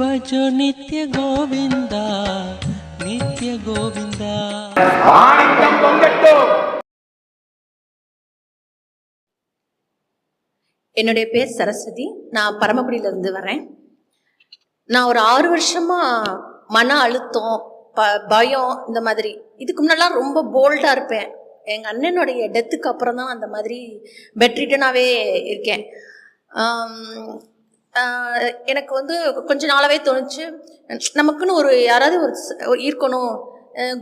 பஜோ நித்ய கோவிந்தா நித்ய கோவிந்தா ஆனந்தம் என்னுடைய பேர் சரஸ்வதி. நான் பரமக்குடியிலேருந்து வரேன். நான் ஒரு ஆறு வருஷமாக மன அழுத்தம் ப பயம் இந்த மாதிரி. இதுக்கு முன்னெல்லாம் ரொம்ப போல்டாக இருப்பேன். எங்கள் அண்ணனுடைய டெத்துக்கு அப்புறம் தான் அந்த மாதிரி பெட்ரிட்டனாகவே இருக்கேன். எனக்கு வந்து கொஞ்ச நாளாவே தோணுச்சு. நமக்குன்னு ஒரு யாராவது ஒரு ஈர்க்கணும். இருக்கணும்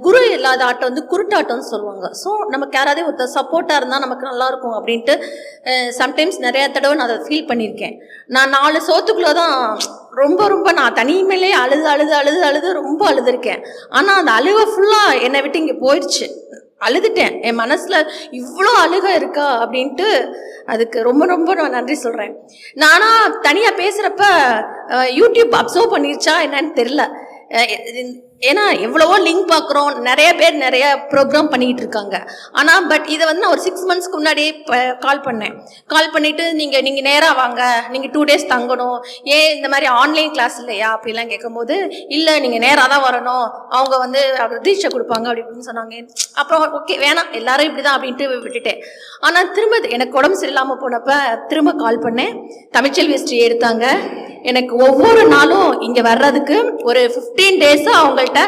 குரு இல்லாத ஆட்டம் வந்து குருட்டாட்டம்னு சொல்லுவாங்க. ஸோ நமக்கு யாராவது ஒருத்தர் சப்போர்ட்டாக இருந்தால் நமக்கு நல்லாயிருக்கும் அப்படின்ட்டு சம்டைம்ஸ் நிறையா தடவை நான் அதை ஃபீல் பண்ணியிருக்கேன். நான் நாலு சோத்துக்குள்ளே தான் ரொம்ப ரொம்ப நான் தனிமையிலே அழுது அழுது அழுது அழுது ரொம்ப அழுதுருக்கேன். ஆனால் அந்த அழுவை ஃபுல்லாக என்னை விட்டு இங்கே போயிடுச்சு அழுதுட்டேன். என் மனசில் இவ்வளோ அழுக இருக்கா அப்படின்ட்டு அதுக்கு ரொம்ப ரொம்ப நான் நன்றி சொல்கிறேன் நானா தனியாக பேசுகிறப்ப யூடியூப் அப்சர்வ் பண்ணிருச்சா என்னன்னு தெரில ஏன்னா எவ்வளவோ லிங்க் பார்க்குறோம் நிறைய பேர் நிறைய ப்ரோக்ராம் பண்ணிக்கிட்டு இருக்காங்க ஆனால் பட் இதை வந்து நான் ஒரு சிக்ஸ் மந்த்ஸ்க்கு முன்னாடியே கால் பண்ணேன். கால் பண்ணிவிட்டு நீங்கள் நீங்கள் நேராக வாங்க. நீங்கள் டூ டேஸ் தங்கணும். ஏன் இந்த மாதிரி ஆன்லைன் கிளாஸ் இல்லையா? அப்படிலாம் கேட்கும்போது இல்லை நீங்கள் நேராக தான் வரணும். அவங்க வந்து தீட்சை கொடுப்பாங்க அப்படி இப்படின்னு சொன்னாங்க. அப்புறம் ஓகே வேணாம். எல்லாரும் இப்படி தான் அப்படின்ட்டு விட்டுட்டேன். ஆனால் திரும்ப எனக்கு உடம்பு சரியில்லாமல் போனப்போ திரும்ப கால் பண்ணேன். தமிழ்ச்செல்வி ஹிஸ்ட்ரி எடுத்தாங்க. எனக்கு ஒவ்வொரு நாளும் இங்கே வர்றதுக்கு ஒரு ஃபிஃப்டீன் டேஸு அவங்கள்ட்ட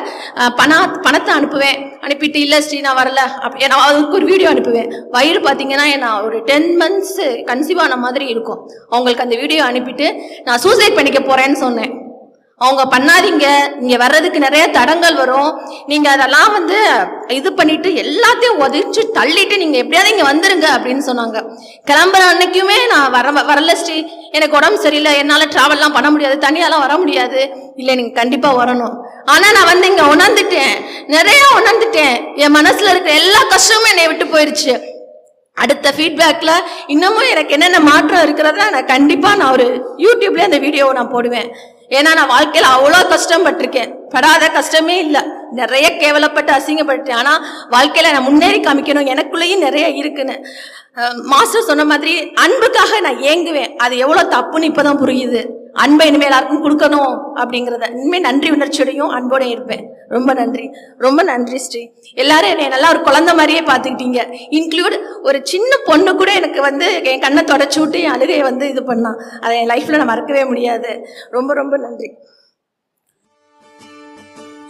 பண பணத்தை அனுப்புவேன். அனுப்பிட்டு இல்லை ஸ்ரீ நான் வரல. அப்படி நான் அதுக்கு ஒரு வீடியோ அனுப்புவேன். வயிறு பார்த்தீங்கன்னா நான் ஒரு டென் மந்த்ஸ் கன்சீவ் ஆன மாதிரி இருக்கும். அவங்களுக்கு அந்த வீடியோ அனுப்பிட்டு நான் சூசைட் பண்ணிக்க போகிறேன்னு சொன்னேன். அவங்க பண்ணாதீங்க. இங்கே வர்றதுக்கு நிறைய தடங்கள் வரும். நீங்கள் அதெல்லாம் வந்து இது பண்ணிட்டு எல்லாத்தையும் உதச்சு தள்ளிட்டு நீங்கள் எப்படியாவது இங்கே வந்துருங்க. அப்படின்னு சொன்னாங்க. கிளம்புற அன்னைக்குமே நான் வர வரல ஸ்ரீ. எனக்கு உடம்பு சரியில்லை என்னால் ட்ராவல்லாம் பண்ண முடியாது தனியாலாம் வர முடியாது. இல்லை நீங்கள் கண்டிப்பாக வரணும். ஆனால் நான் வந்து இங்கே உணர்ந்துட்டேன். நிறையா உணர்ந்துட்டேன். என் மனசில் இருக்கிற எல்லா கஷ்டமும் என்னை விட்டு போயிடுச்சு அடுத்த ஃபீட்பேக்கில் இன்னமும் எனக்கு என்னென்ன மாற்றம் இருக்கிறதா நான் கண்டிப்பாக நான் ஒரு யூடியூப்லேயே அந்த வீடியோவை நான் போடுவேன். ஏன்னா நான் வாழ்க்கையில் அவ்வளோ கஷ்டப்பட்டிருக்கேன். படாத கஷ்டமே இல்லை. நிறைய கேவலப்பட்டு அசிங்கப்பட்டேன் ஆனால் வாழ்க்கையில் நான் முன்னேறி காமிக்கணும். எனக்குள்ளேயும் நிறைய இருக்குன்னு. மாஸ்டர் சொன்ன மாதிரி அன்புக்காக நான் ஏங்குவேன். அது எவ்வளோ தப்புன்னு இப்போ தான் புரியுது. அன்பை இனிமேல் எல்லாருக்கும் கொடுக்கணும் அப்படிங்கிறத. இனிமேல் நன்றி உணர்ச்சியோடையும் அன்போட இருப்பேன். ரொம்ப நன்றி. ரொம்ப நன்றி ஸ்ரீ. எல்லாரும் என்னை நல்லா ஒரு குழந்தை மாதிரியே பார்த்துக்கிட்டீங்க. இன்க்ளூட் ஒரு சின்ன பொண்ணு கூட எனக்கு வந்து என் கண்ணை தொடச்சி விட்டு என் அழுகையை வந்து இது பண்ணான் அதை என் லைஃப்பில் நான் மறக்கவே முடியாது. ரொம்ப ரொம்ப நன்றி.